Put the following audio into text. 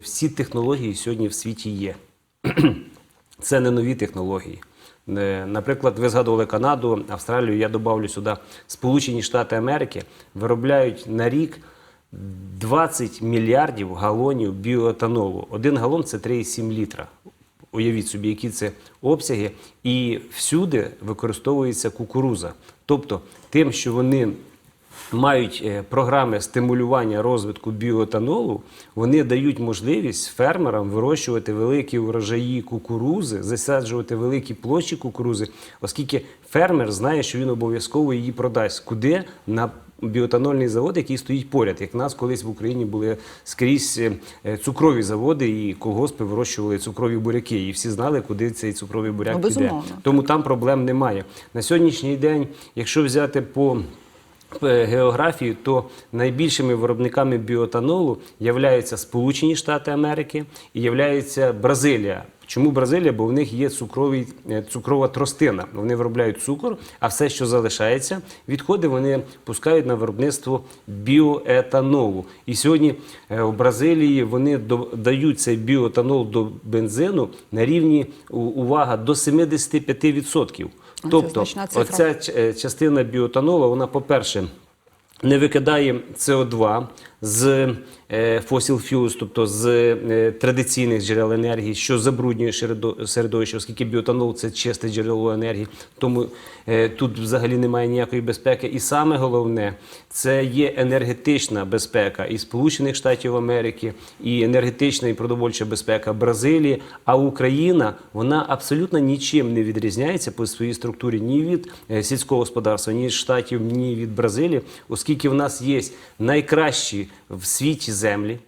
Всі технології сьогодні в світі є. Це не нові технології. Е, Наприклад, ви згадували Канаду, Австралію, я добавлю сюди Сполучені Штати Америки виробляють на рік 20 мільярдів галонів біоетанолу. Один галон це 3,7 літра. Уявіть собі, які це обсяги, і всюди використовується кукуруза. Тобто, тим, що вони мають е, програми стимулювання розвитку біоетанолу, вони дають можливість фермерам вирощувати великі урожаї кукурузи, засаджувати великі площі кукурузи, оскільки фермер знає, що він обов'язково її продасть. Куди? На біоетанольний завод, який стоїть поряд. Як в нас колись в Україні були скрізь е, цукрові заводи, і колгоспи вирощували цукрові буряки. І всі знали, куди цей цукровий буряк Ну, піде. Тому там проблем немає. На сьогоднішній день, якщо взяти по е, географії, то найбільшими виробниками біоетанолу являються Сполучені Штати Америки і являється Бразилія. Чому Бразилія? Бо в них є цукровий, е, цукрова тростина. Вони виробляють цукор, а все, що залишається, відходи вони пускають на виробництво біоетанолу. І сьогодні е, в Бразилії вони дають цей біоетанол до бензину на рівні увага до 75%. Тобто, оця е, частина біотанова, вона, по-перше, не викидає СО2 з е, fossil fuels, тобто з е, традиційних джерел енергії, що забруднює середо- середовище, оскільки біотанол це чисте джерело енергії, тому е, тут взагалі немає ніякої безпеки. І саме головне це є енергетична безпека і Сполучених Штатів Америки, і енергетична і продовольча безпека Бразилії. А Україна вона абсолютно нічим не відрізняється по своїй структурі ні від сільського господарства, ні від штатів, ні від Бразилії, оскільки в нас є найкращі в світі землі.